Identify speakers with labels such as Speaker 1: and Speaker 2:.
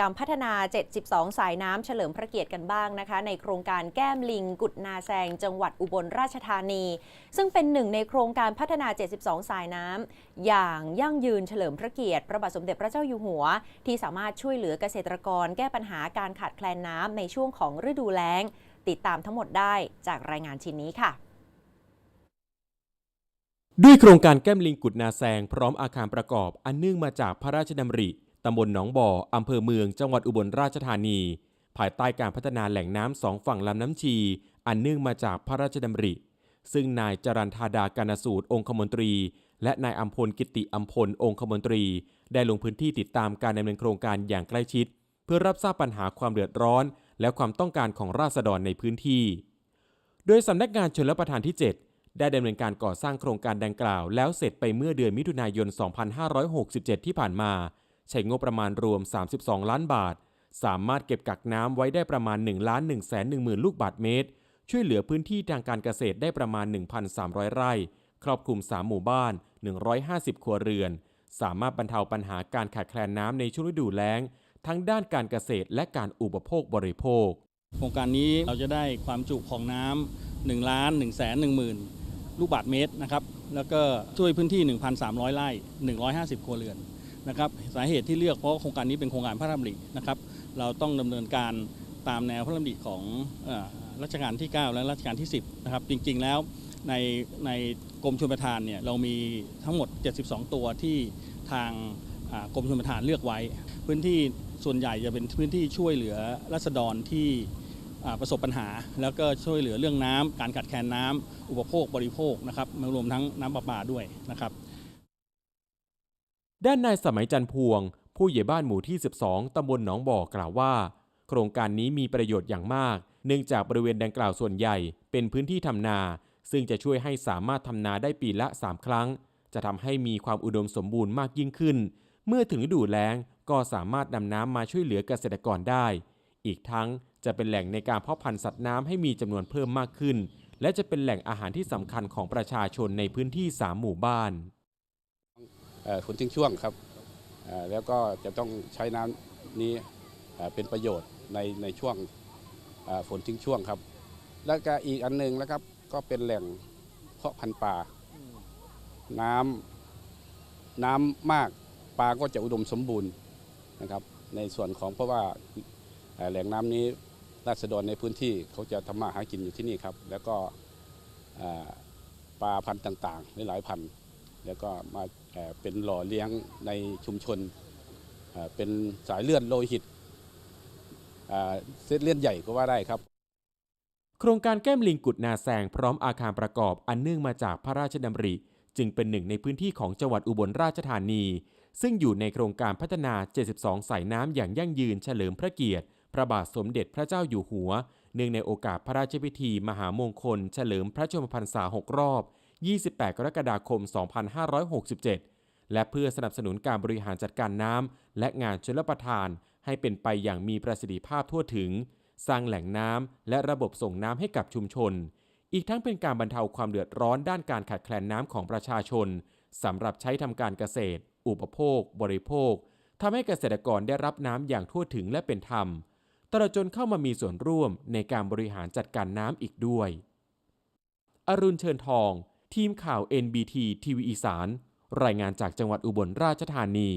Speaker 1: กรรมพัฒนา 72 สายน้ำเฉลิมพระเกียรติกันบ้างนะคะ ในโครงการแก้มลิง กุดนาแซง จังหวัดอุบลราชธานี ซึ่งเป็นหนึ่งในโครงการพัฒนา 72 สายน้ำอย่างยั่งยืนเฉลิมพระเกียรติพระบาทสมเด็จพระเจ้าอยู่หัว ที่สามารถช่วยเหลือเกษตรกร แก้ปัญหาการขาดแคลนน้ำในช่วงของฤดูแล้ง ติดตามทั้งหมดได้จากรายงานชิ้นนี้ค่ะ
Speaker 2: ด้วยโครงการแก้มลิงกุดนาแซงพร้อมอาคารประกอบอันเนื่องมาจากพระราชดำริ ตำบลหนองบ่อ อำเภอเมือง จังหวัดอุบลราชธานี ภายใต้การพัฒนาแหล่งน้ำสองฝั่งลำน้ำชี อันเนื่องมาจากพระราชดำริ ซึ่งนายจรันธาดากานสูตรองคมนตรี และนายอัมพลกิติอัมพลองคมนตรี ได้ลงพื้นที่ติดตามการดำเนินโครงการอย่างใกล้ชิด เพื่อรับทราบปัญหาความเดือดร้อน และความต้องการของราษฎรในพื้นที่ โดยสำนักงานชนรับประทานที่ 7 ได้ดำเนินการก่อสร้างโครงการดังกล่าว แล้วเสร็จไปเมื่อเดือนมิถุนายน 2567 ที่ผ่านมา ใช้งบประมาณรวม 32 ล้านบาท สามารถเก็บกักน้ำไว้ได้ประมาณ1ล้าน1แสน1หมื่นลูกบาทเมตร ช่วยเหลือพื้นที่ทางการเกษตรได้ประมาณ 1,300 ไร่ ครอบคลุม 3 หมู่บ้าน 150 ครัวเรือน สามารถบรรเทาปัญหาการขาดแคลนน้ำในช่วงฤดูแล้ง ทั้งด้านการเกษตรและการอุปโภคบริโภค
Speaker 3: โครงการนี้เราจะได้ความจุของน้ำ1ล้าน1แสน1หมื่นลูกบาทเมตรนะครับ แล้วก็ช่วยพื้นที่ 1,300 ไร่ 150 ครัวเรือน นะครับสาเหตุที่เลือกเพราะโครงการนี้เป็นโครงการพระราชดำรินะครับ เราต้องดำเนินการตามแนวพระราชดำริของรัชกาลที่ 9 และรัชกาลที่ 10 นะครับ จริง ๆ แล้วในในกรมชลประทานเนี่ยเรามีทั้งหมด 72 ตัวที่ทางกรมชลประทานเลือกไว้ พื้นที่ส่วนใหญ่จะเป็นพื้นที่ช่วยเหลือรัษฎรที่ประสบปัญหา แล้วก็ช่วยเหลือเรื่องน้ำการขาดแคลนน้ำอุปโภคบริโภคนะครับมรวมทั้งน้ำประปาด้วยนะครับ
Speaker 2: ด้านนายสมัยจันพวง ผู้ใหญ่บ้านหมู่ที่ 12 ตำบลหนองบ่อกล่าวว่า โครงการนี้มีประโยชน์อย่างมาก เนื่องจากบริเวณดังกล่าวส่วนใหญ่ เป็นพื้นที่ทำนา ซึ่งจะช่วยให้สามารถทำนาได้ปีละ 3 ครั้ง จะทำให้มีความอุดมสมบูรณ์มากยิ่งขึ้น เมื่อถึงฤดูแล้งก็สามารถนำน้ำมาช่วยเหลือเกษตรกรได้ อีกทั้งจะเป็นแหล่งในการเพาะพันธุ์สัตว์น้ำให้มีจำนวนเพิ่มมากขึ้น และจะเป็นแหล่งอาหารที่สำคัญของประชาชนในพื้นที่ 3 หมู่บ้าน
Speaker 4: เอ่อฝนทิ้งช่วงครับแล้วก็จะต้องใช้น้ำนี้เป็นประโยชน์ในในช่วงฝนทิ้งช่วงครับ แล้วก็อีกอันหนึงนะครับก็เป็นแหล่งเพาะพันธุ์ปลาน้ำน้ำมากปลาก็จะอุดมสมบูรณ์นะครับ ในส่วนของเพราะว่าแหล่งน้ำนี้ราษฎรในพื้นที่เขาจะทำมาหากินอยู่ที่นี่ครับ แล้วก็ปลาพันธุ์ต่างๆหลายๆพันธุ์ แล้วก็มาเป็นหล่อเลี้ยงในชุมชน เป็นสายเลือดโลหิตเอ่อเส้นเลือดใหญ่ก็ว่าได้ครับ
Speaker 2: โครงการแก้มลิงกุดนาแซงพร้อมอาคารประกอบอันเนื่องมาจากพระราชดำริ จึงเป็นหนึ่งในพื้นที่ของจังหวัดอุบลราชธานี ซึ่งอยู่ในโครงการพัฒนา 72 สายน้ำอย่างยั่งยืนเฉลิมพระเกียรติ พระบาทสมเด็จพระเจ้าอยู่หัว เนื่องในโอกาสพระราชพิธี มหามงคล เฉลิมพระชนมพรรษา 6 รอบ 28 กรกฎาคม 2567 และเพื่อสนับสนุนการบริหารจัดการน้ำและงานชลประทาน ให้เป็นไปอย่างมีประสิทธิภาพทั่วถึง สร้างแหล่งน้ำและระบบส่งน้ำให้กับชุมชน อีกทั้งเป็นการบรรเทาความเดือดร้อนด้านการขาดแคลนน้ำของประชาชนสำหรับใช้ทำการเกษตร อุปโภค บริโภคทำให้เกษตรกรได้รับน้ำอย่างทั่วถึงและเป็นธรรมตลอดจนเข้ามามีส่วนร่วมในการบริหารจัดการน้ำอีกด้วย อรุณเชิญทอง ทีมข่าว NBT ทีวีอีสาน รายงานจากจังหวัดอุบลราชธานี